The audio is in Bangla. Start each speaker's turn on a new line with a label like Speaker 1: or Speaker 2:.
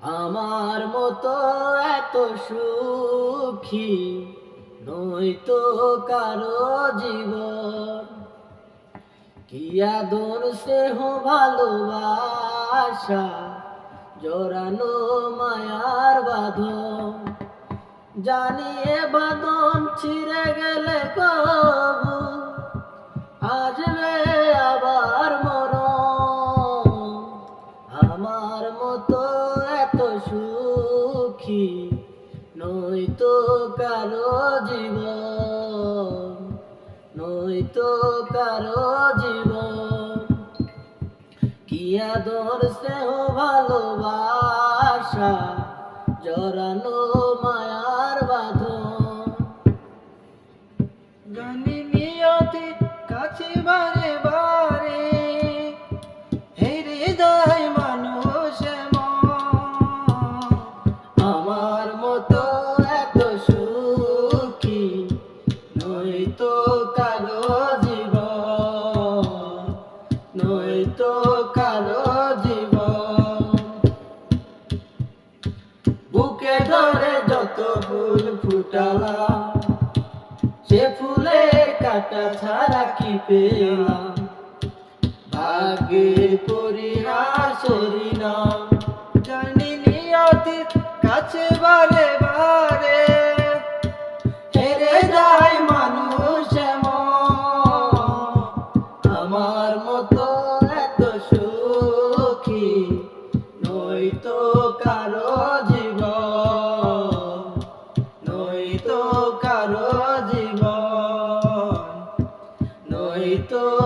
Speaker 1: আমার মতো এত সুখী নয়তো কারও জীবন। আদর, স্নেহ, ভালোবাসা জোরানো মায়ার বাঁধন। জানিয়ে বাঁধন ছিঁড়ে গেলে কবু আমার মতো এত সুখী নয়তো কারও জীবন নয়তো কারও জীবন। কি আদর, স্নেহ, ভালোবাসা জরানো মায়ার বাঁধন।
Speaker 2: জানি নিয়তি, কাছে বারে বারে নই তো নই তো
Speaker 1: বুকে ধরে যত ফুল সে ফুলে কাটা ছাড়া কি পেলাম? ভাগে পরিহাসরি জানি কাছে বারে মতো এত সুখী নই তো কারও জীব নই তো কারও জীব নই তো